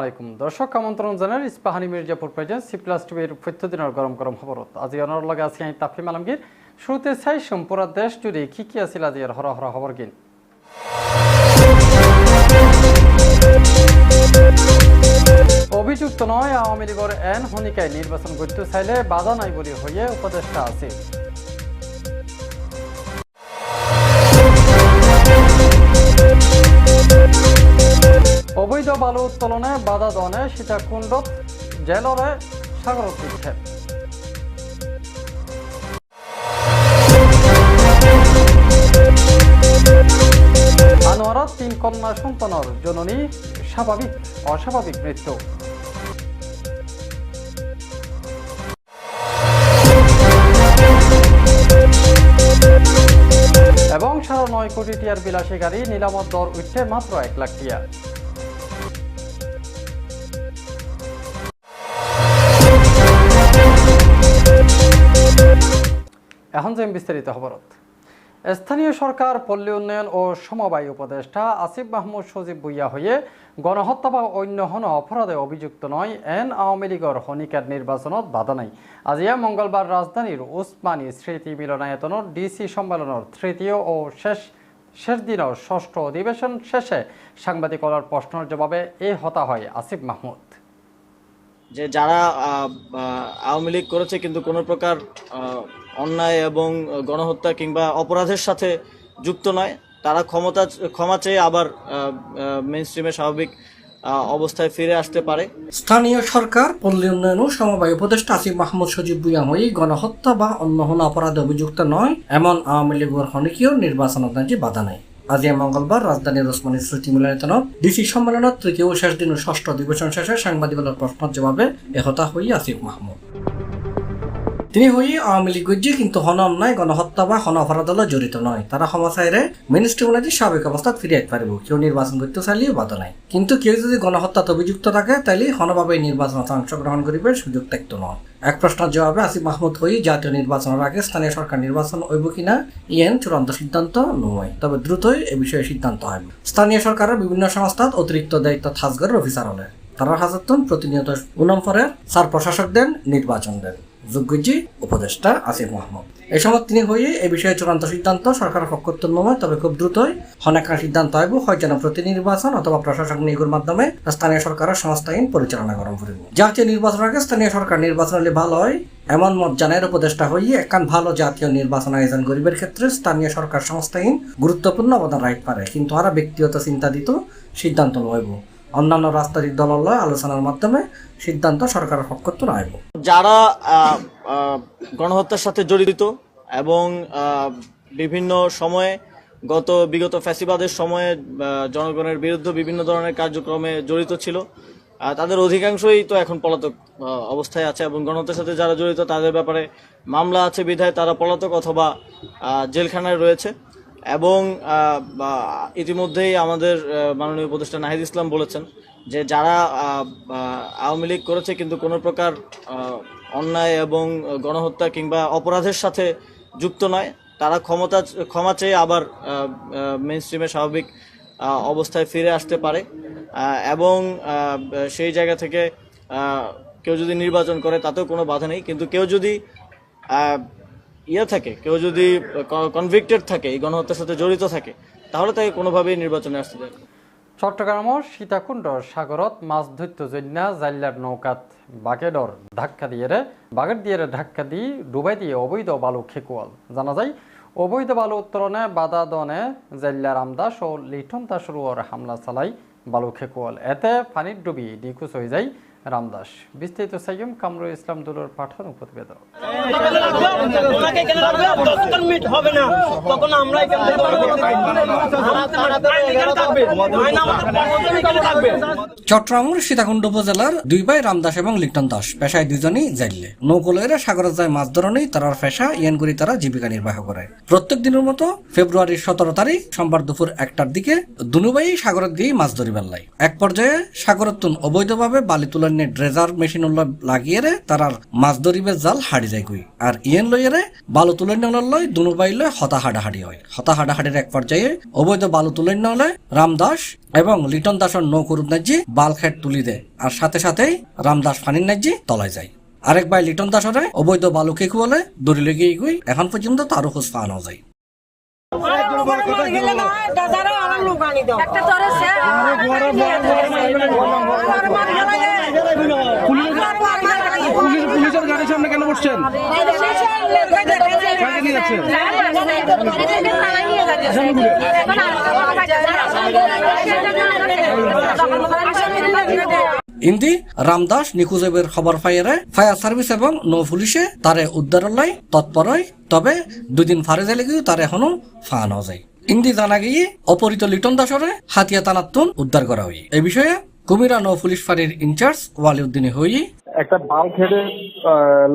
আলাইকুম। দর্শক, আমন্ত্রণ জানার Ispahani Mirzapur present C plus টিভির প্রত্যেকদিনের গরম গরম খবরত। আজি অনর লগে আছি আমি তাফিম আলমগীর। শুরুতে চাই সম্পূরা দেশ জুড়ে কি কি আছিল আজি হর হর খবর গিন অভিযুক্ত নয়, আওয়ামী লীগের এন হনিকায় নির্বাচন করতে চাইলে বাধা নাই বলে হয়ে উপদেষ্টা আছে বালু উত্তোলনে বাধা দনে সীতাকুণ্ডত জেলরে সাগর নিক্ষেপ আনোয়ারত তিন কন্যা সন্তানের জননী স্বাভাবিক, অস্বাভাবিক মৃত্যু। এবং সাড়ে নয় কোটি টিয়ার বিলাসী গাড়ি নিলামত দর উঠছে মাত্র এক লাখ টিয়া এখন যে বিস্তারিত খবরত। স্থানীয় সরকার, পল্লী উন্নয়ন ও সমবায় উপদেষ্টা আসিফ মাহমুদ সজীব ভুইয়া হয়ে গণহত্যা বা অন্য হন অপরাধে অভিযুক্ত নয়, এন আওয়ামী লীগের হনিকার নির্বাচনত বাধা নাই। আজিয়া মঙ্গলবার রাজধানীর উসমানী স্মৃতি মিলনায়তনের ডিসি সম্মেলনের তৃতীয় ও শেষ শেষ দিনের ষষ্ঠ অধিবেশন শেষে সাংবাদিকতার প্রশ্নের জবাবে এ হতা হয় আসিফ মাহমুদ। যে যারা আওয়ামী লীগ করেছে, কিন্তু কোনো প্রকার অন্যায় এবং গণহত্যা কিংবা অপরাধের সাথে যুক্ত নয়, তারা ক্ষমতা, ক্ষমা চেয়ে আবার মেন স্ট্রিমে স্বাভাবিক অবস্থায় ফিরে আসতে পারে। স্থানীয় সরকার, পল্লী উন্নয়ন ও সমবায় উপদেষ্টা আসিফ মাহমুদ সজিব বুয়াময়ী গণহত্যা বা অন্য হন অপরাধে অভিযুক্ত নয়, এমন আওয়ামী লীগের হনিকীয় নির্বাচনত নাকি বাধা নাই আজি মঙ্গলবার রাজধানীর ওসমানী স্মৃতি মিলনায়তনত ডিসি সম্মেলনত তৃতীয় ও শেষ দিন ষষ্ঠ অধিবেশন শেষে সাংবাদিকতার প্রশ্নের জবাবে একথা হই আসিফ মাহমুদ। তিনি হই আওয়ামী লীগ গজ্জি কিন্তু হন অন্যায় গণহত্যা বা হন অপরাধ জড়িত নয়। তারা ক্ষমতায় মিনিস্ট্রি অনুযায়ী স্বাভাবিক অবস্থা ফিরে আসতে পারব। কেউ নির্বাচন করতে চাইলেও বাধা নাই। কিন্তু কেউ যদি গণহত্যাত অভিযুক্ত থাকে তাহলে হনভাবে নির্বাচনত অংশগ্রহণ করিবে সুযোগ থাকতো নয়। এক প্রশ্নের জবাবে আসিফ মাহমুদ হই জাতীয় নির্বাচনের আগে স্থানীয় সরকার নির্বাচন হইব কিনা ইয়েন চূড়ান্ত সিদ্ধান্ত নয়। তবে দ্রুতই এ বিষয়ে সিদ্ধান্ত হয়। স্থানীয় সরকারের বিভিন্ন সংস্থাত অতিরিক্ত দায়িত্ব থাসগরের অফিসার হলে তারা হাজারতন প্রতিনিয়ত উনম্পরের সার প্রশাসক দেন, নির্বাচন দেন। যোগ্যজি উপদেষ্টা আসিফ মোহাম্মদ এই সময় তিনি হয়ে এই বিষয়ে চূড়ান্ত সিদ্ধান্ত সরকারের পক্ষত্ব নয় তবে খুব দ্রুতই হনাকা সিদ্ধান্ত হইব হয় যেন প্রতি নির্বাচন অথবা প্রশাসক নিয়োগের মাধ্যমে স্থানীয় সরকারের সংস্থাহীন পরিচালনা করা করিব জাতীয় নির্বাচন আগে স্থানীয় সরকার নির্বাচন হলে ভালো হয়, এমন মত জানের উপদেষ্টা হয়ে একান ভালো জাতীয় নির্বাচন আয়োজন গরিবের ক্ষেত্রে স্থানীয় সরকার সংস্থাহীন গুরুত্বপূর্ণ অবদান রাখতে পারে। কিন্তু তারা ব্যক্তিগত চিন্তা দিত সিদ্ধান্ত নইব অন্যান্য রাজনৈতিক দলের আলোচনার মাধ্যমে সিদ্ধান্ত সরকারের পক্ষত্ব নইব যারা আহ, আহ, গণহত্যার সাথে জড়িত এবং বিভিন্ন সময়ে গত বিগত ফ্যাসিবাদের সময়ে জনগণের বিরুদ্ধে বিভিন্ন ধরনের কার্যক্রমে জড়িত ছিল তাদের অধিকাংশই তো এখন পলাতক অবস্থায় আছে এবং গণহত্যার সাথে যারা জড়িত তাদের ব্যাপারে মামলা আছে বিধায় তারা পলাতক অথবা জেলখানায় রয়েছে। এবং ইতিমধ্যেই আমাদের মাননীয় উপদেষ্টা নাহিদ ইসলাম বলেছেন যে যারা আওয়ামী লীগ করেছে কিন্তু কোনো প্রকার অন্যায় এবং গণহত্যা কিংবা অপরাধের সাথে যুক্ত নয়, তারা ক্ষমতা, ক্ষমা চেয়ে আবার মেন স্ট্রিমে স্বাভাবিক অবস্থায় ফিরে আসতে পারে। এবং সেই জায়গা থেকে কেউ যদি নির্বাচন করে তাতেও কোনো বাধা নেই। কিন্তু কেউ যদি ইয়ে থাকে, কেউ যদি কনভিক্টেড থাকে, এই গণহত্যার সাথে জড়িত থাকে, তাহলে তাকে কোনোভাবেই নির্বাচনে আসতে দেয় না। চট্টগ্রামের সীতাকুণ্ড সাগরত মাছ ধরতে জন্যা জাল্লার নৌকাত বাগেডর ধাক্কা দিয়ে বাগের দিয়ে ধাক্কা দিয়ে ডুবাই দিয়ে অবৈধ বালু খেকুয়াল জানা যায়, অবৈধ বালু উত্তোলনে বাধা দনে জাল্লা রামদাস ও লিঠন তাসরুয়ার হামলা চালাই বালু খেকুয়াল এতে পানির ডুবি ডিকুচ হয়ে যায় রামদাস। বিস্তারিত সাইম, কামরুল ইসলাম দুলোর পাঠানো প্রতিবেদক ওনাকে এখানে রাখবে যতক্ষণ মিট হবে না তখন আমরা এখান থেকে আইন এখানে থাকবে আইন আমাদের প্রশাসন এখানে থাকবে চট্টগ্রামের সীতাকুণ্ড উপজেলার দুই ভাই রামদাস এবং লিটন দাস পেশায় দুজনই জাইলে নৌকলয়েরা সাগরে যায় মাছ ধরনেই তারার পেশা ইয়ানগুড়ি তারা জীবিকা নির্বাহ করে। প্রত্যেক দিনের মতো ফেব্রুয়ারির সতেরো তারিখ সোমবার দুপুর একটার দিকে দুনুবাই সাগরের দিয়ে মাছ ধরিবার লাই। এক পর্যায়ে সাগরের তুন অবৈধভাবে বালি তুলে অন্য ড্রেজার মেশিন লাগিয়ে রে তারার মাছ ধরিবে জাল হাড়ি যায় কই আর ইয়েন লইয়ে রে বালু তুলে নেওয়ার লয় দুনু বাইলে হতা হাডাহাডি হয়। হতা হাডাহাডির এক পর্যায়ে অবৈধ বালু তুলে নেওয়ালে রামদাস এবং লিটন দাসের নৌকুর নাজি বাল খেট তুলি দেয় আর সাথে সাথেই রামদাস ফানির নাজি তলায় যায়। আরেক ভাই লিটন দাসরে অবৈধ বালু কেকু বলে দড়ি লেগে গই এখন পর্যন্ত তারও খোঁজ পাওয়া যায়। একটা তোরে সে পুলিশের গাড়ির সামনে কেন বসছেন ইন্দি রামদাস নিখোঁজের খবর পাইয়ে ফায়ার সার্ভিস এবং নৌ পুলিশে তারে উদ্ধারের লাই তৎপর হয় তবে দুদিন ফারে যাইলে গিয়ে তার এখনও ফান যায় ইন্দি জানা গিয়ে অপহৃত লিটন দাসরে হাতিয়া তানাত্তুন উদ্ধার করা হয় এই বিষয়ে কুমিরা নৌ পুলিশ ফাঁড়ির ইনচার্জ ওয়ালি উদ্দিনী হই। একটা বাল খেড়ে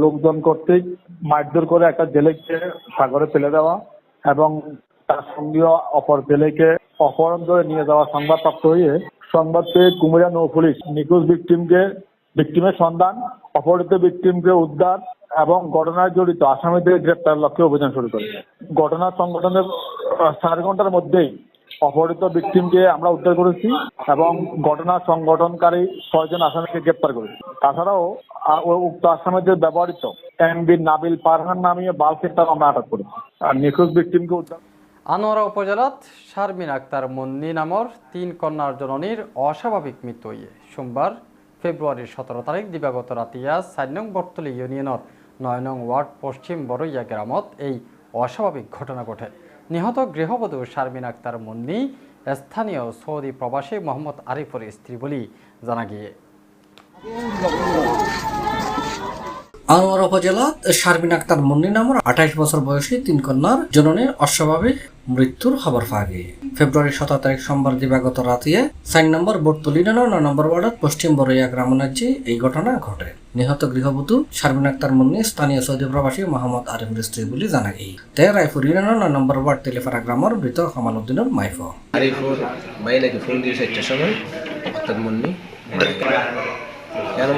লোকজন কর্তৃক মারধর করে একটা জেলেকে সাগরে ফেলে দেওয়া এবং তার সঙ্গে অপর জেলেকে অপহরণ করে নিয়ে যাওয়া সংবাদ প্রাপ্ত হয়ে সংবাদ পেয়ে কুমিরা নৌ পুলিশ নিখোঁজ ভিকটিমকে ভিকটিমের সন্ধান অপহৃত ভিকটিমকে উদ্ধার এবং ঘটনায় জড়িত আসামিদের গ্রেপ্তার লক্ষ্যে অভিযান শুরু করে। ঘটনা সংগঠনের চার ঘণ্টার মধ্যেই অপহৃত ভিকটিমকে আমরা উদ্ধার করেছি এবং ঘটনা সংগঠনকারী ছয়জন আসামিকে গ্রেপ্তার করেছি। তাছাড়াও উক্ত আসামিদের ব্যবহৃত এমবি নাবিল পারহান নামীয় বালকের আমরা আটক করেছি। আর নিখোঁজ ভিকটিমকে উদ্ধার আনোয়ারা উপজেলাত শারমিন আক্তার মুন্নি নামর, তিন কন্যার জননীর অস্বাভাবিক মৃত্যু সোমবার ফেব্রুয়ারির সতেরো তারিখ, দিবাগত রাতিয়া চার নং বর্তলি ইউনিয়নের নয় নং ওয়ার্ড পশ্চিম বড়ইয়া গ্রামত এই অস্বাভাবিক ঘটনা ঘটে। নিহত গৃহবধূ শারমিন আক্তার মুন্নি, স্থানীয় সৌদি প্রবাসী মোহাম্মদ আরিফের স্ত্রী বলি জানা গিয়ে। আনোয়ার উপজেলা, শারমিন আক্তার মুন্নি নামের, আঠাইশ বছর বয়সী তিন কন্যার জননীর অস্বাভাবিক মৃত্যুর খবর গিয়ে ফেব্রুয়ারি সতেরো তারিখ সোমবার দিবাগত রাতিয়ে চার নম্বর বোর্ডতলি নয় নম্বর ওয়ার্ডত পশ্চিম বড়ইয়া গ্রামনাজ্যে এই ঘটনা ঘটে। নিহত গৃহবধূ শারমিন আক্তার মুন্নি স্থানীয় সৌদি প্রবাসী মোহাম্মদ আরিফুর স্ত্রী বলে জানা গিয়ে তে রায়পুর ইউনিয়নের নয় নম্বর ওয়ার্ড তেলিপাড়া গ্রামের মৃত কামাল উদ্দিনের মাইফ আরিফুর ফোন অর্থাৎ মুন্নি। কেন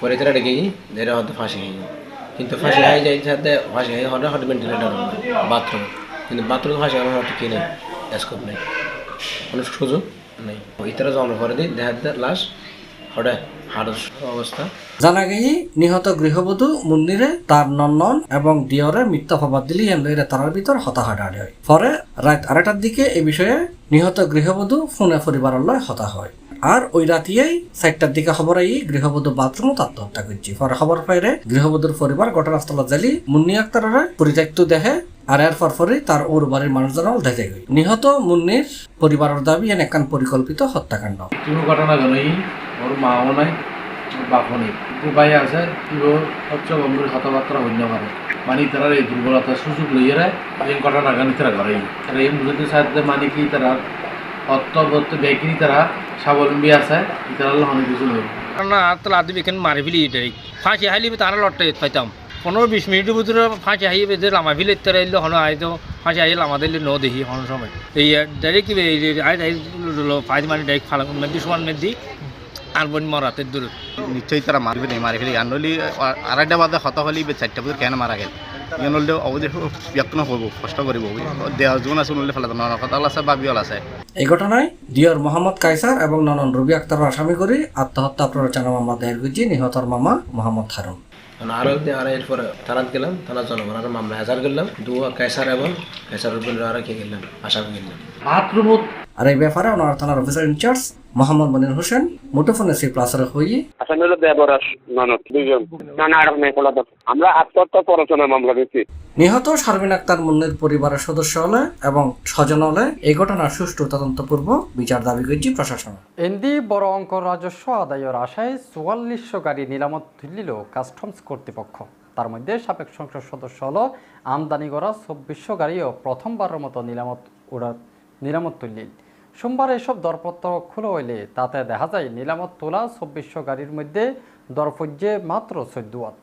পরে তারা গিয়ে ধরে হয়তো ফাঁসি খাই কিন্তু ফাঁসি খাই যাই সাথে ফাঁসি খাই হঠাৎ হঠাৎ ভেন্টিলেটার বাথরুম কিন্তু বাথরুম ফাঁসি আমার হয়তো কি নেই স্কোপ নেই। কোনো সুযোগ নেই। ইতারা জমা করে দিই দেখা লাশ, হঠাৎ অবস্থা। জানা গিয়ে নিহত গৃহবধূ মুন্নিরে, তার নন্নন এবং দিয়রে মিথ্যা অপবাদ দিলি এমলইরে তারার ভিতর হতাহাটাহাটি হয়। পরে রাত আড়াইটার দিকে এই বিষয়ে নিহত গৃহবধূ ফোনে পরিবারের লয় হতা হয়। আর ওই রাতিয়াই চারটার দিকে খবর আই গৃহবধূ বাথরুমত আত্মহত্যা করছি। পরে খবর পাইরে গৃহবধূর পরিবার ঘটনাস্থলত জালি মুন্নি আক্তারের পরিত্যক্ত দেহে আর এর পরপরই তার ওর বাড়ির মানুষজনও দেখে গই নিহত মুন্নির পরিবারের দাবি এন একান পরিকল্পিত হত্যাকাণ্ড। কোনো ঘটনা জানাই ওর মাও নাই বাপও নেই। উপায় আছে কিও হচ্ছে বন্ধুর কথাবার্তা হইন্য পারে। মানে তারা এই দুর্বলতা সুযোগ লইয়ে এই ঘটনা গানি তারা করে তারা এই মুহূর্তে সাথে মানে কি তারা অর্থবর্ত ব্যক্তি তারা স্বাবলম্বী আছে তারা অনেক কিছু না তো লাদি এখানে মারি ফেলি এটাই ফাঁসি হাইলি তারা লটতে পাইতাম। পনেরো বিশ মিনিটের ভিতরে ফাঁসি হাই বেঁধে লামা ফেলে তারা এলো হনো আইতো ফাঁসি হাই আমাদের ন দেখি হনো সময়। এই ডাইরেক্ট আই ফাইজ মানে ডাইরেক্ট ফালা মেদি সমান মেদি আর বন মরাতে দূর নিশ্চয়ই তারা মারবে নেই মারি ফেলি। আর নলি আড়াইটা বাদে হত হলি চারটা বছর কেন মারা গেল? ইয়ে নললে অবধি ব্যক্ত নকরব কষ্ট করিব দেহ যোন আছে নলে ফেলা ন কতাল আছে বা বিয়ল আছে। এই ঘটনায় দিয়র মোহাম্মদ কাইসার এবং ননন রবি আক্তার আসামি করে আত্মহত্যা প্ররোচনা মামলা দায়ের করেছে নিহতর মামা মোহাম্মদ হারুন আরও একদিন আর এরপরে থানাত গেলাম থানা জনগণ আরও মামলা হাজার করলাম দু কাইসার এবং কাইসার উপর আরও কে গেলাম আসামি গেলাম। আর এই ব্যাপারে ওনার থানার officer in charge Mohammad Monir Hossain মুঠোফোনে সি প্লাসের হয়ে আসামি হলো দেবরাস ননদ দুইজন। না না আর নেই আমরা আত্মহত্যা প্ররোচনা মামলা দিচ্ছি। নিহত শারমিন আক্তার মুন্নির পরিবারের সদস্য হলে এবং স্বজন হলে এই ঘটনার সুষ্ঠু তদন্তপূর্ব বিচার দাবি করেছে প্রশাসন। এনদি বড় অঙ্ক রাজস্ব আদায়ের আশায় চুয়াল্লিশশো গাড়ি নিলামত তুলিল কাস্টমস কর্তৃপক্ষ। তার মধ্যে সাবেক সংসদ সদস্য হল আমদানি করা চব্বিশশো গাড়িও প্রথমবারের মতো নিলামত উড়া নিলামত তুললিল সোমবার এসব দরপত্র খুলে হইলে তাতে দেখা যায় নিলামত তোলা চব্বিশশো গাড়ির মধ্যে দরপর্যে মাত্র চোদ্দোয়াত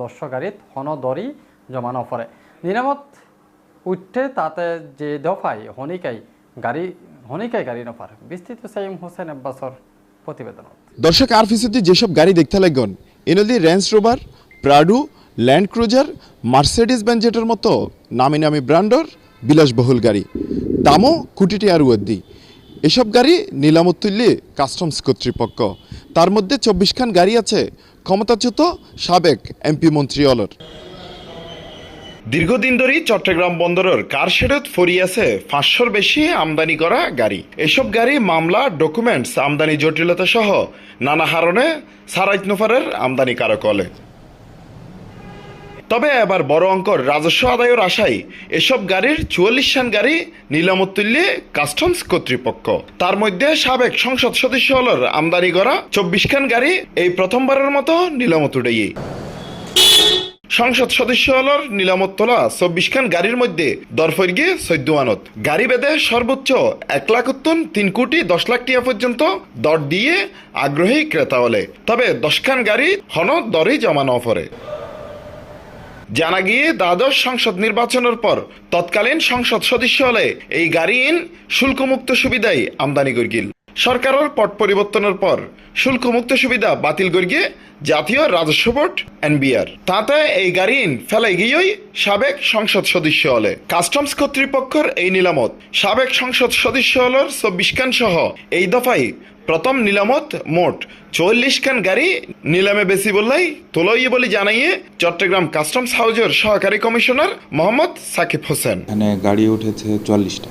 দশশো গাড়িত হন দরই জমানো পড়ে। নিলামত উঠে তাতে যে দফায় হনিকাই গাড়ি হনিকাই গাড়ি নফার, বিস্তৃত সাইম হোসেন আব্বাসর প্রতিবেদন দর্শক, আর ফিসতি যেসব গাড়ি দেখতে লাগবেন এনদি Range Rover, Prado, Land Cruiser Mercedes বেঞ্জেটের মতো নামি নামি ব্র্যান্ডর বিলাসবহুল গাড়ি। দামও কোটিটি আর উদ্দি এসব গাড়ি নিলামত কাস্টমস কর্তৃপক্ষ। তার মধ্যে চব্বিশখান গাড়ি আছে, ক্ষমতাচ্যুত সাবেক এমপি মন্ত্রী অলর। দীর্ঘদিন ধরেই চট্টগ্রাম বন্দরের কারশেডত ফরিয়াছে পাঁচশোর বেশি আমদানি করা গাড়ি। এসব গাড়ি মামলা, ডকুমেন্টস, আমদানি জটিলতা সহ নানা হারণে সারাইত নফারের আমদানি কারকলে তবে এবার বড় অঙ্কর রাজস্ব আদায়ের আশায় এসব গাড়ির চুয়াল্লিশ খান গাড়ি নিলামত তুললে কাস্টমস কর্তৃপক্ষ। তার মধ্যে সাবেক সংসদ সদস্য হলর আমদানি করা চব্বিশ খান গাড়ি এই প্রথমবারের মতো নিলামত উঠেই সংসদ সদস্য হলর নিলামত তোলা চব্বিশ খান গাড়ির মধ্যে দরফর গিয়ে চৈদ্দ আনত। গাড়ি বেদে সর্বোচ্চ এক লাখ উত্তন তিন কোটি দশ লাখ টিয়া পর্যন্ত দর দিয়ে আগ্রহী ক্রেতা হলে। তবে দশখান গাড়ি হন দরে জমা ন পড়ে জানা গিয়ে দ্বাদশ সংসদ নির্বাচনের পর তৎকালীন সংসদ সদস্য হলে এই গাড়ি শুল্কমুক্ত সুবিধাই আমদানি করিল। সরকারের পট পরিবর্তনের পর শুল্কমুক্ত সুবিধা বাতিল করিয়ে জাতীয় রাজস্ব বোর্ড, এনবিআর। তাতে এই গাড়ি ফেলাই গিয়েই সাবেক সংসদ সদস্য হলে। কাস্টমস কর্তৃপক্ষের এই নিলামত, সাবেক সংসদ সদস্য হলের চব্বিশ খান সহ এই দফায় প্রথম নিলামত মোট চল্লিশ খান গাড়ি নিলামে বেশি বললাই তোলই বলে জানাইয়ে চট্টগ্রাম কাস্টমস হাউজের সহকারী কমিশনার মোহাম্মদ সাকিব হোসেন। এখানে গাড়ি উঠেছে চুয়াল্লিশটা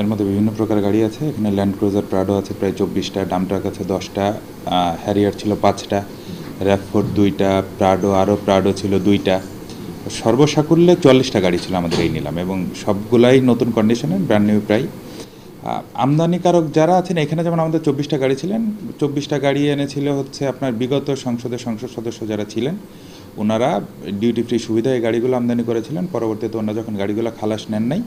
এর মধ্যে বিভিন্ন প্রকার গাড়ি আছে। এখানে ল্যান্ড ক্রুজার প্রাডো আছে, প্রায় চব্বিশটা ডাম ট্রাক আছে দশটা হ্যারিয়ার ছিল পাঁচটা র্যাফোর্ড দুইটা প্রাডো আরও প্রাডো ছিল দুইটা। সর্বসাকুল্যে চুয়াল্লিশটা গাড়ি ছিল আমাদের এই নিলাম এবং সবগুলাই নতুন কন্ডিশনে ব্র্যান্ড নিউ প্রায়। আমদানিকারক যারা আছেন, এখানে যেমন আমাদের চব্বিশটা গাড়ি ছিলেন, চব্বিশটা গাড়ি এনেছিল হচ্ছে আপনার বিগত সংসদের সংসদ সদস্য যারা ছিলেন ওনারা ডিউটি ফ্রি সুবিধায় গাড়িগুলো আমদানি করেছিলেন। পরবর্তীতে ওনারা যখন গাড়িগুলো খালাস নেন নাই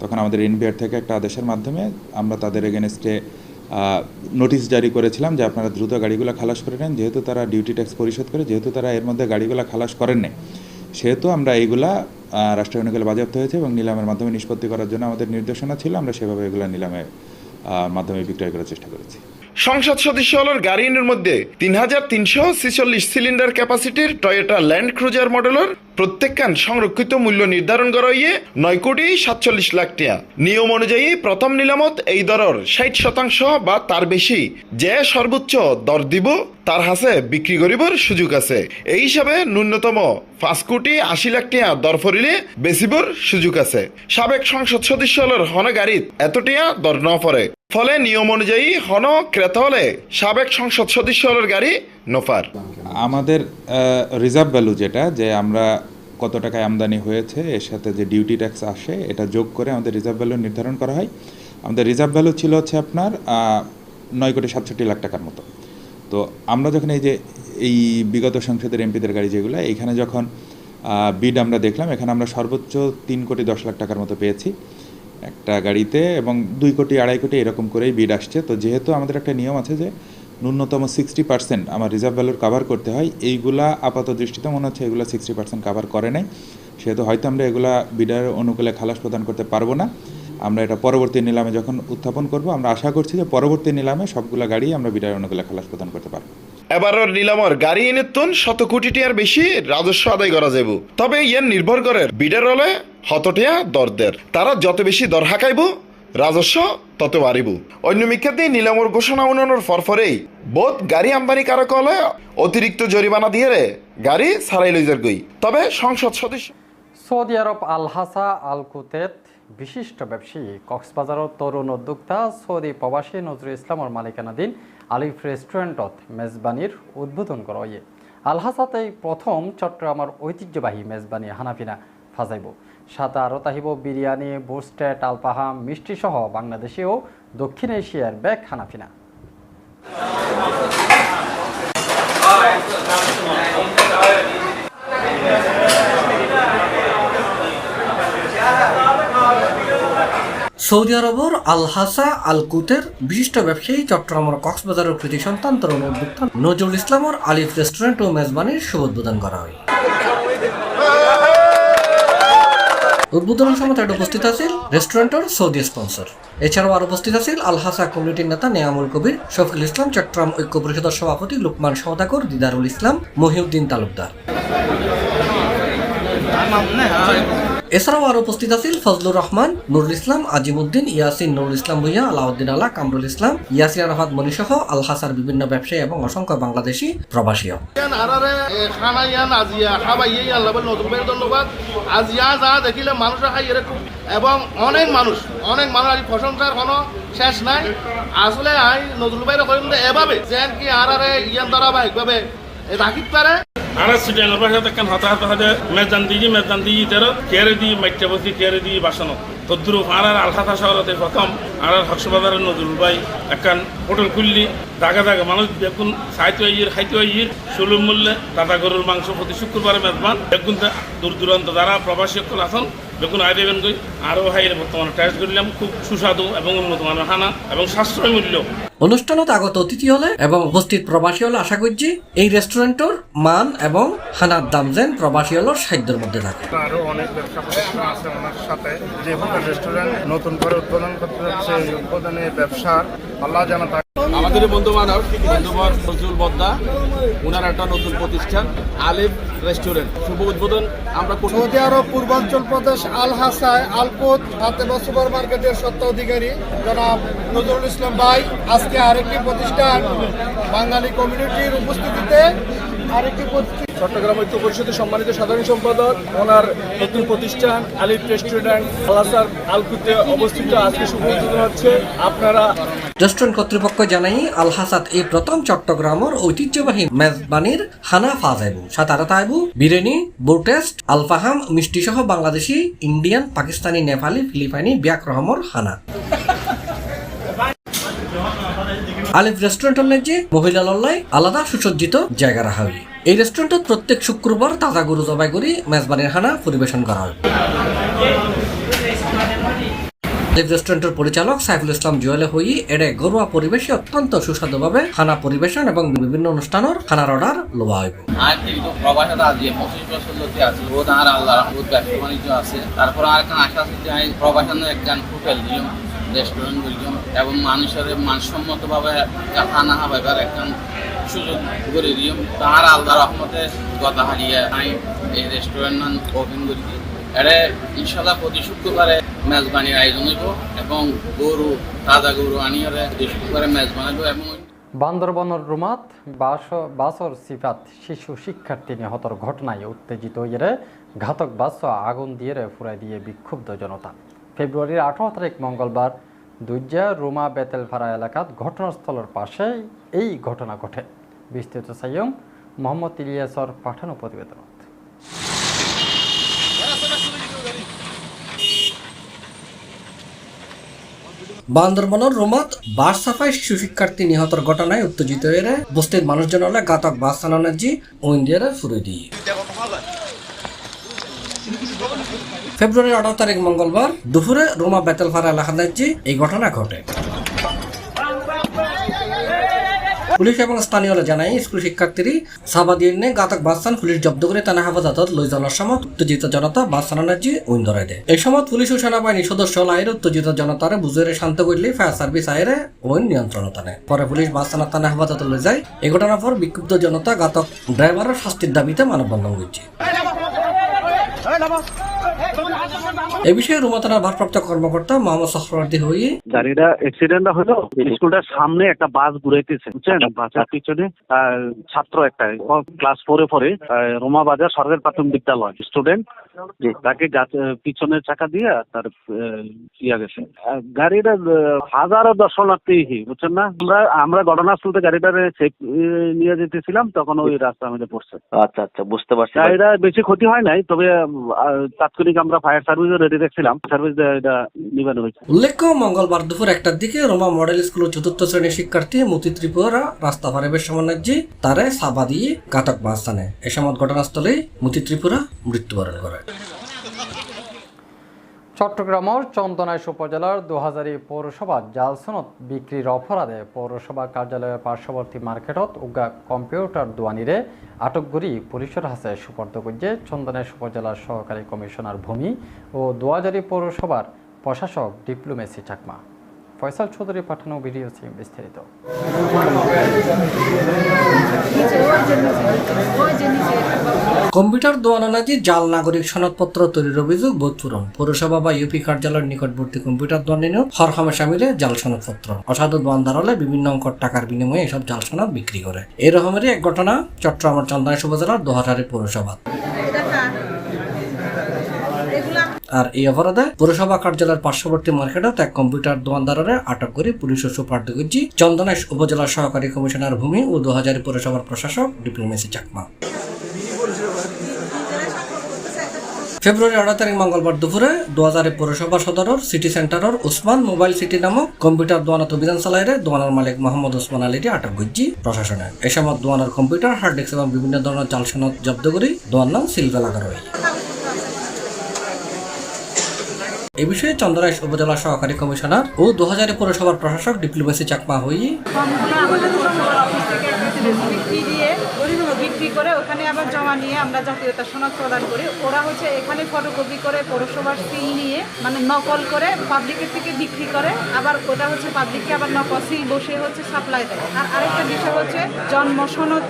তখন আমাদের এনবিআর থেকে একটা আদেশের মাধ্যমে আমরা তাদের এগেনস্টে নোটিশ জারি করেছিলাম যে আপনারা দ্রুত গাড়িগুলো খালাস করে নেন। যেহেতু তারা ডিউটি ট্যাক্স পরিশোধ করে যেহেতু তারা এর মধ্যে গাড়িগুলো খালাস করেন নাই সেহেতু আমরা এইগুলা রাষ্ট্রীয় নিকালে বাজেয়াপ্ত হয়েছে এবং নিলামের মাধ্যমে নিষ্পত্তি করার জন্য আমাদের নির্দেশনা ছিল। আমরা সেভাবে এগুলো নিলামে আহ, মাধ্যমে বিক্রয় করার চেষ্টা করেছি। সংসদ সদস্য হলের গাড়ির মধ্যে তিন হাজার তিনশো ছিচল্লিশ সিলিন্ডার ক্যাপাসিটির টয়োটা ল্যান্ড ক্রুজার মডেলের প্রত্যেকখান সংরক্ষিত মূল্য নির্ধারণ করা হইয়ে নয় কোটি সাতচল্লিশ লাখ টাকা নিয়ম অনুযায়ী প্রথম নিলামত এই দরের ষাট শতাংশ বা তার বেশি। যে সর্বোচ্চ দর দিব তার হাসে বিক্রি করিবার সুযোগ আছে। এই হিসাবে ন্যূনতম পাঁচ কোটি আশি লাখ টিয়া দর ফরিলে বেচিবর সুযোগ আছে। সাবেক সংসদ সদস্য হলের হন গাড়িত এত টিয়া দর ন পড়ে। ফলে নিয়ম অনুযায়ী হন ক্রেতা হলে সাবেক সংসদ সদস্য হলের গাড়ি নফার আমাদের রিজার্ভ ভ্যালু যেটা, যে আমরা কত টাকায় আমদানি হয়েছে, এর সাথে যে ডিউটি ট্যাক্স আসে, এটা যোগ করে আমাদের রিজার্ভ ভ্যালু নির্ধারণ করা হয়। আমাদের রিজার্ভ ভ্যালু ছিল হচ্ছে আপনার নয় কোটি সাতষট্টি লাখ টাকার মতো। তো আমরা যখন এই যে, এই বিগত সংসদের এমপিদের গাড়ি যেগুলো, এখানে যখন বিড আমরা দেখলাম, এখানে আমরা সর্বোচ্চ তিন কোটি দশ লাখ টাকার মতো পেয়েছি একটা গাড়িতে এবং দুই কোটি, আড়াই কোটি এরকম করেই বিড আসছে। তো যেহেতু আমাদের একটা নিয়ম আছে যে, ন্যূনতম সিক্সটি পার্সেন্ট আমার রিজার্ভ ভ্যালুর কাভার করতে হয়, এইগুলা আপাত দৃষ্টিতে মনে হচ্ছে এগুলো সিক্সটি পার্সেন্ট কাভার করে নাই। সেহেতু হয়তো আমরা এগুলা বিডার অনুকূলে খালাস প্রদান করতে পারব না। আমরা এটা পরবর্তী নিলামে যখন উত্থাপন করব আমরা আশা করছি যে পরবর্তী নিলামে সবগুলা গাড়ি আমরা বিডার অনুকূলে খালাস প্রদান করতে পারব। এবারের নিলামর গাড়ি এনে তুন শত কোটি টিয়ার বেশি রাজস্ব আদায় করা যাব তবে ইয়ার নির্ভর করে বিডার হলে হতটিয়া দরদের। তারা যত বেশি দর হাঁকাইব রাজস্ব তত বাড়িব। অন্য মিক্ষাতে নিলামর ঘোষণা উন্নয়নের ফরফরেই বোধ গাড়ি আমদানি কারক হলে অতিরিক্ত জরিমানা দিয়ে রে গাড়ি সারাই লইজার গই। তবে সংসদ সদস্য সৌদি আরব আল হাসা আল কুতেত বিশিষ্ট ব্যবসায়ী, কক্সবাজারের তরুণ উদ্যোক্তা, সৌদি প্রবাসী নজরুল ইসলামের মালিকানাধীন আলিফ রেস্টুরেন্টত মেজবানির উদ্বোধন করা হয় আল হাসাতেই প্রথম চট্টগ্রামের ঐতিহ্যবাহী মেজবানি হানাফিনা ফাজাইব। সাথে আরও তাহিব বিরিয়ানি বুস্টেট আলপাহাম মিষ্টি সহ বাংলাদেশি ও দক্ষিণ এশিয়ার ব্যাগ হানাফিনা। সৌদি আরবর আল হাসা আল কুতের বিশিষ্ট ব্যবসায়ী চট্টগ্রামের কক্সবাজারের কৃতি সন্তান তরুণ উদ্যোক্তা নজরুল ইসলামর আলিফ রেস্টুরেন্ট ও মেজবানির শুভ উদ্বোধন করা হয়। উদ্বোধন সময় তার উপস্থিত আছিল রেস্টুরেন্টের সৌদি স্পন্সর। এছাড়াও আর উপস্থিত আছিল আলহাসা কমিউনিটির নেতা নেয়ামুল কবির, শফিকুল ইসলাম চট্টগ্রাম ঐক্য পরিষদের সভাপতি লুকমান সওদাগর, দিদারুল ইসলাম, মহিউদ্দিন তালুকদার। এছাড়াও আর উপস্থিত আছিল ফজলুর রহমান, নুরুল ইসলাম, আজিমুদ্দিন, ইয়াসিন, নুরুল ইসলাম ভুইয়া, আলাউদ্দিন আলা, কামরুল ইসলাম, ইয়াসির আরফাত মনিসহ আলহাসার বিভিন্ন ব্যবসায়ী এবং অসংখ্য বাংলাদেশি প্রবাসীও। ধন্যবাদ। যা দেখিলে এবং অনেক মানুষ অনেক মানুষ আজ প্রশংসার কোনো শেষ নাই। আসলে আই নতুন ভাইয়ের কইলে এভাবে, যেন কি আরারে ইয়ান দ্বারা ভাবে রাখিত পারে আরা সিটেল বাসা তেকান হতা হতা হতে মেজান দিজি মেজান দিজি তেরো কেড়ে দি মাইটে বসি কেড়ে দি বাসন। তদ্রু আর আলহাতা শহরতে প্রথম আর হর্ষবাজারের নজরুল ভাই, একান হোটেল খুললি, দাগা দাগা মানুষ বেগুন সাহিত্য আইয়ের, খাইতে আইয়ের সুলভ মূল্যে দাদা গরুর মাংস প্রতি শুক্রবারে মেজবান। বেগুন দূর দূরান্ত দ্বারা প্রবাসী সকল আছেন বেগুন আয় দেবেন কই? আরও হাইয়ের বর্তমানে। টেস্ট করলাম খুব সুস্বাদু এবং উন্নত মানের খানা এবং সাশ্রয় মূল্য। অনুষ্ঠানত আগত অতিথি হলে এবং উপস্থিত প্রবাসী হলে আশা করছি এই রেস্টুরেন্টের মান এবং খানার দাম যেন প্রবাসী হলের সাধ্যের মধ্যে থাকে। আরও অনেক ব্যবসা প্রতিষ্ঠান আছে ওনার সাথে। যে হোটেল রেস্টুরেন্ট নতুন করে উদ্বোধন করতে যাচ্ছে এই উদ্বোধনে ব্যবসার আল্লাহ জানা আমাদের বন্ধু বান্ধব বন্ধু ফজলুল বদ্দা ওনার একটা নতুন প্রতিষ্ঠান আলিফ রেস্টুরেন্ট শুভ উদ্বোধন আমরা। সৌদি আরব, পূর্বাঞ্চল প্রদেশ, আল হাসায় আলপোত ফাতেমা সুপার মার্কেটের সত্য অধিকারী জনাব নজরুল ইসলাম ভাই, আজকে আরেকটি প্রতিষ্ঠান বাঙালি কমিউনিটির উপস্থিতিতে, আরেকটি প্রতিষ্ঠান চট্টগ্রাম ঐক্য পরিষদের সম্মানিত সাধারণ সম্পাদক, ওনার নতুন প্রতিষ্ঠান, আলিফ রেস্টুরেন্ট আলাসার আলকুতে অবস্থিত। আজকে শুভ হচ্ছে। আপনারা রেস্টুরেন্ট কর্তৃপক্ষ জানাই আলহাসাদ এই প্রথম চট্টগ্রামের ঐতিহ্যবাহী মেজবানির হানা ফাজাইবু সাতারা তাইবু বিরিয়ানি বুটেস্ট আলফাহাম মিষ্টি সহ বাংলাদেশি, ইন্ডিয়ান, পাকিস্তানি, নেপালি, ফিলিপাইনি, ব্যাক রহমর হানা। আলিফ রেস্টুরেন্টের যে মহিলা লল্লাই আলাদা সুসজ্জিত জায়গা রাখা হয় এই রেস্টুরেন্টত প্রত্যেক শুক্রবার তাজা গরু জবাই করি মেজবানির হানা পরিবেশন করা হয়। রেস্টুরেন্টের পরিচালক সাইফুল ইসলাম জুয়েলে হই এড়ে ঘরোয়া পরিবেশে অত্যন্ত সুস্বাদুভাবে খানা পরিবেশন এবং বিভিন্ন অনুষ্ঠানের খানার অর্ডার লোয়া হইব তারপর আর একখান আশা আছে। যে প্রবাসনে একখান হোটেল দিলাম রেস্টুরেন্ট দিলাম এবং মানুষের মানসম্মতভাবে খানা খাবার একখান সুযোগ করে দিলাম তার আল্লাহ রহমতে কথা হারিয়ে আমি এই রেস্টুরেন্ট ওপেন করি। এটা ইনশাল্লাহ প্রতি শুক্রবারে মেজবানির আয়োজন হইব এবং গরু, তাজা গরু আনিয়ে প্রতি শুক্রবারে মেজবান হইব এবং বান্দরবনের রুমাত বাস, বাসর সিফাত শিশু শিক্ষার্থী নিহতর ঘটনায় উত্তেজিত ইয়ে ঘাতক বাস আগুন দিয়ে ফুরাই দিয়ে বিক্ষুব্ধ জনতা। ফেব্রুয়ারির আঠারো তারিখ মঙ্গলবার দুইজা রুমা বেতেলফাড়া এলাকাত ঘটনাস্থলের পাশে এই ঘটনা ঘটে। বিস্তৃত সাইয়ং মোহাম্মদ ইলিয়াসর পাঠানো প্রতিবেদনত। বান্দরবনের রোমাত বাস সাফাই শিশু শিক্ষার্থী নিহতর ঘটনায় উত্তেজিত হয়ে বস্তির মানুষজন হলে ঘাতক বাস চালানোর জি ওইন্দিয়ারে ফুরে দিয়ে ফেব্রুয়ারির আঠারো তারিখ মঙ্গলবার দুপুরে রোমা বেতেলফাড়া এলাকার জি এই ঘটনা ঘটে। পুলিশ এবং স্থানীয়রা জানায়, স্কুল শিক্ষার্থীরা সাবাদির নে গাতক বাসস্থান পুলিশ জব্দ করে তানা হেফাজতত লই যাওয়ার সময় উত্তেজিত জনতা বাস চালানোর উইন ধরাই দেয়। এই সময় পুলিশ ও সেনাবাহিনী সদস্য লাইর উত্তেজিত জনতারে বুঝে শান্ত করলে ফায়ার সার্ভিস আইরে ওইন নিয়ন্ত্রণ টানে পরে পুলিশ বাস চালার তানা হেফাজত লই যায়। এই ঘটনার পর বিক্ষুব্ধ জনতা গাতক ড্রাইভারের শাস্তির দাবিতে মানববন্ধন করছে। 怎么回 এ বিষয়ে রুমা থানার ভারপ্রাপ্ত কর্মকর্তা মোহাম্মদ হয়ে গাড়িটা অ্যাক্সিডেন্টটা হলো স্কুলটার সামনে একটা বাস ঘুরাইতেছে বুঝছেন? বাসের পিছনে ছাত্র একটা ক্লাস ফোরে পরে রোমা বাজার সরকারি প্রাথমিক বিদ্যালয় স্টুডেন্ট তাকে পিছনের চাকা দিয়ে তার ইয়া গেছে। গাড়িটা হাজারো দর্শনার্থী বুঝছেন না? আমরা আমরা ঘটনাস্থল থেকে গাড়িটা নিয়ে যেতেছিলাম তখন ওই রাস্তার মধ্যে পড়ছে। আচ্ছা আচ্ছা বুঝতে পারছি। গাড়িটা বেশি ক্ষতি হয় নাই তবে তাৎক্ষণিক আমরা ফায়ার সার্ভিসও রেডি রাখছিলাম সার্ভিস নিবানো হয়েছে। উল্লেখ্য, মঙ্গলবার দুপুর একটার দিকে রোমা মডেল স্কুলের চতুর্থ শ্রেণির শিক্ষার্থী মতি ত্রিপুরা রাস্তা পারিবেশ সমন্বয় তারে সাবা দিয়ে কাতক বাস্তানে এ সময় ঘটনাস্থলে মতি ত্রিপুরা মৃত্যুবরণ করে। চট্টগ্রামের চন্দনাইশ উপজেলার দুহাজারি পৌরসভা জালসনত বিক্রির অপরাধে পৌরসভা কার্যালয়ের পার্শ্ববর্তী মার্কেটত উগা কম্পিউটার দোয়ানিরে আটক করি পুলিশের হাতে সুপর্দ করছে চন্দনাইশ উপজেলার সহকারী কমিশনার ভূমি ও দুহাজারি পৌরসভার প্রশাসক ডিপ্লোমেসি চাকমা। ফয়সাল চৌধুরী পাঠানো ভিডিও সিম বিস্তারিত। কম্পিউটার দোয়ানানাজি জাল নাগরিক সনদপত্র তৈরির অভিযোগ বোধপুরম পৌরসভা বা ইউপি কার্যালয়ের নিকটবর্তী কম্পিউটার দোয়ানিনেও হরহামে সামিলে জাল সনদপত্র। অসাধু দোয়ানদার হলে বিভিন্ন অঙ্কর টাকার বিনিময়ে এসব জাল সনদ বিক্রি করে। এই রকমেরই এক ঘটনা, চট্টগ্রামের চন্দাইশ উপজেলার দোহাটারি পৌরসভা আর এই অপরাধে পৌরসভা কার্যালয়ের পার্শ্ববর্তী মার্কেটত এক কম্পিউটার দোকানদারের আটক করে পুলিশ ও সুপার্দ করছি চন্দনেশ উপজেলার সহকারী কমিশনার ভূমি ও দু হাজার পৌরসভার প্রশাসক ডিপ্লোমেসি চাকমা। ফেব্রুয়ারি আঠারো তারিখ মঙ্গলবার দুপুরে দোয়াজারে পৌরসভা সদরের সিটি সেন্টারের উসমান মোবাইল সিটি নামক কম্পিউটার দোয়ানত অভিযান চালাইরে দোয়ানার মালিক মোহাম্মদ উসমান আলীটি আটক করছি প্রশাসনে। সময় দোয়ানার কম্পিউটার, হার্ড ডিস্ক এবং বিভিন্ন ধরনের সনদ জব্দ করে দোয়ার নাম সিলভে লাগানো হয় এ বিষয়ে চন্দ্রাইশ উপজেলা সহকারী কমিশনার ও দু হাজারে পৌরসভার প্রশাসক ডিপ্লোমেসি চাকমা হই ফর্মগুলো আমাদের উপজেলার অফিস থেকে বিক্রি দিয়ে বিক্রি করে ওখানে আবার জমা নিয়ে আমরা জাতীয়তা সনদ প্রদান করি। ওরা হচ্ছে এখানে ফটোকপি করে, পৌরসভার সিল নিয়ে মানে নকল করে পাবলিকের থেকে বিক্রি করে। আবার ওটা হচ্ছে পাবলিককে আবার নকল সিল বসে হচ্ছে সাপ্লাই দেয়। আর আরেকটা বিষয় হচ্ছে জন্ম সনদ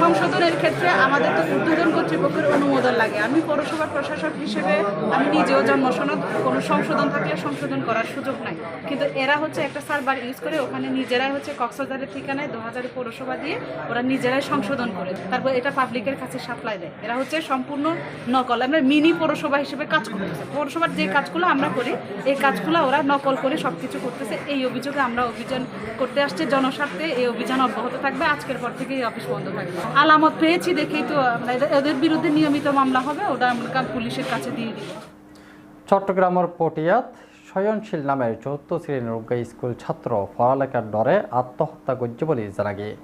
সংশোধনের ক্ষেত্রে আমাদের তো উদ্বোধন কর্তৃপক্ষের অনুমোদন লাগে। আমি পৌরসভার প্রশাসক হিসেবে আমি নিজেও জন্ম সনদ, কোনো সংশোধন থাকলে সংশোধন করার সুযোগ নাই। কিন্তু এরা হচ্ছে একটা সার্ভার ইউজ করে, ওখানে নিজেরাই হচ্ছে কক্সবাজারের ঠিকানায় দু হাজার পৌরসভা দিয়ে ওরা নিজেরাই সংশোধন করে। তারপর এটা পাবলিকের কাছে সাপ্লাই দেয়। এরা হচ্ছে সম্পূর্ণ নকল। আমরা মিনি পৌরসভা হিসেবে কাজ করতেছে। পৌরসভার যে কাজগুলো আমরা করি, এই কাজগুলো ওরা নকল করে সব কিছু করতেছে। এই অভিযোগে আমরা অভিযান করতে আসছে। জনস্বার্থে এই অভিযান অব্যাহত থাকবে। আজকের পর থেকে এই অফিস বন্ধ থাকবে। আলামত পেয়েছি দেখেই তো এদের বিরুদ্ধে নিয়মিত মামলা হবে। ওটা আমরা পুলিশের কাছে দিয়ে দিব চট্টগ্রামের পটিয়াত সয়নশীল নামের চতুর্থ শ্রেণির স্কুল ছাত্র পড়ালেখার ডরে আত্মহত্যা করছে বলে জানা গিয়ে।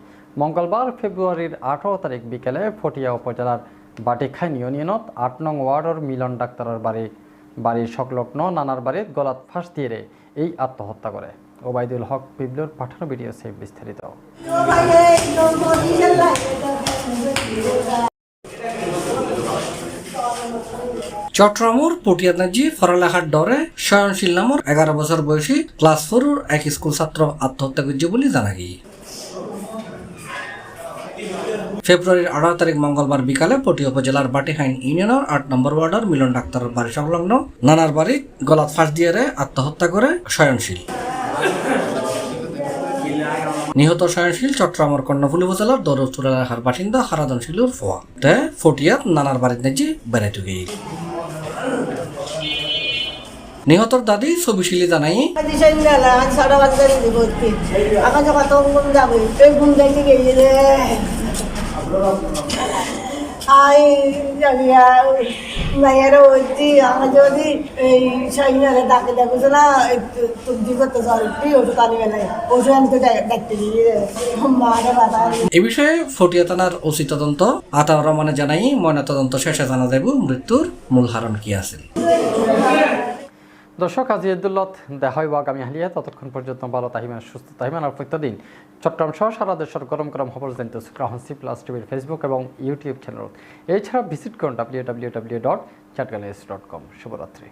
মঙ্গলবার ফেব্রুয়ারির আঠারো তারিখ বিকেলে ফটিয়া উপজেলার বাটিখাইন ইউনিয়নত আট নং ওয়ার্ডের মিলন ডাক্তারের বাড়ি, বাড়ির সংলগ্ন নানার বাড়ির গলাত ফাঁস দিয়ে এই আত্মহত্যা করে। ওবায়দুল হক বিপ্লুর পাঠানো ভিডিও সে বিস্তারিত। চট্টগ্রামের পটিয়ানাজি ফরালেখার ডরে স্বয়নশীল নামর এগারো বছর বয়সী ক্লাস ফোর এক স্কুল ছাত্র আত্মহত্যা করছে বলে জানা গিয়ে। ফেব্রুয়ারির আঠারো তারিখ মঙ্গলবার বিকালে পটিয়া উপজেলার বাটিহাইন ইউনিয়নের আট নম্বর ওয়ার্ডের মিলন ডাক্তারের বাড়ি সংলগ্ন নানার বাড়ি গলাত ফাঁস দিয়ে আত্মহত্যা করে স্বয়নশীল নিহত স্বয়নশীল চট্টগ্রামের কর্ণফুলি উপজেলার দৌরচুর এলাকার বাসিন্দা হারাদন শিলুর ফোয়া। তে ফটিয়াত নানার বাড়ির নেজি বেড়াইতে গিয়ে নিহতর দাদি ছবিশিলি জানাই এখন জানিয়া মাইয়ারা আমার যদি এই সাইনারে ডাকে দেখছ না তুই করতে চলতি ওষুধ আনি গেলে ওষুধ আনতে দেখতে বাধা এ বিষয়ে ফটিয়া থানার ওসি তদন্ত, আতাউর রহমানে জানাই শেষে জানা যাব মৃত্যুর মূল হারণ কি আছে দর্শক, আজি ইদুল্লত দেখা হইব আগামী হালিয়া ততক্ষণ পর্যন্ত ভালো তাহিমান সুস্থ তাহিমান আর প্রত্যেকদিন চট্টগ্রাম সহ সারা দেশের গরম গরম খবর জানতে গ্রহণ সি প্লাস টিভির ফেসবুক এবং ইউটিউব চ্যানেল এছাড়া ভিজিট করুন ডাব্লিউ ডাব্লিউ ডাব্লিউ ডট চ্যাটগালেস ডট কম শুভরাত্রি।